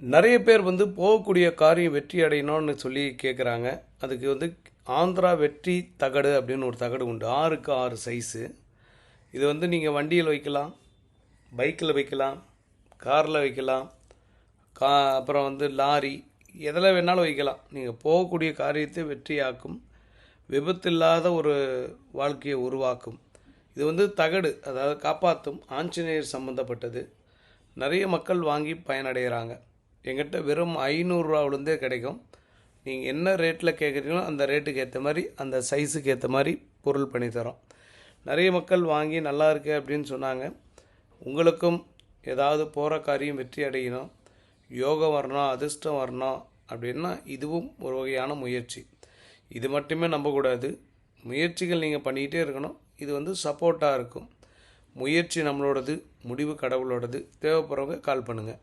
நிறைய பேர் வந்து போகக்கூடிய காரியம் வெற்றி அடையணும்னு சொல்லி கேட்குறாங்க அதுக்கு வந்து ஆந்திரா வெற்றி தகடு அப்படின்னு ஒரு தகடு உண்டு. ஆறுக்கு ஆறு சைஸு இது வந்து நீங்கள் வண்டியில் வைக்கலாம் பைக்கில் வைக்கலாம் காரில் வைக்கலாம் கா அப்புறம் வந்து லாரி எதில் வேணாலும் வைக்கலாம். நீங்கள் போகக்கூடிய காரியத்தை வெற்றியாக்கும். விபத்தில்லாத ஒரு வாழ்க்கையை உருவாக்கும். இது வந்து தகடு அதாவது காப்பாற்றும் ஆஞ்சநேயர் சம்மந்தப்பட்டது நிறைய மக்கள் வாங்கி பயனடைகிறாங்க எங்கிட்ட வெறும் ஐநூறுரூவாவிலேருந்தே கிடைக்கும். நீங்கள் என்ன ரேட்டில் கேட்குறீங்களோ அந்த ரேட்டுக்கு ஏற்ற மாதிரி அந்த சைஸுக்கு ஏற்ற மாதிரி பொருள் பண்ணி தரோம். நிறைய மக்கள் வாங்கி நல்லா இருக்கு அப்படின்னு சொன்னாங்க. உங்களுக்கும் ஏதாவது போகிற காரியம் வெற்றி அடையணும். யோகம் வரணும் அதிர்ஷ்டம் வரணும் அப்படின்னா இதுவும் ஒரு வகையான முயற்சி. இது மட்டுமே நம்பக்கூடாது. முயற்சிகள் நீங்கள் பண்ணிக்கிட்டே இருக்கணும். இது வந்து சப்போர்ட்டாக இருக்கும். முயற்சி நம்மளோடது முடிவு கடவுளோடது. தேவைப்படுறவங்க கால் பண்ணுங்கள்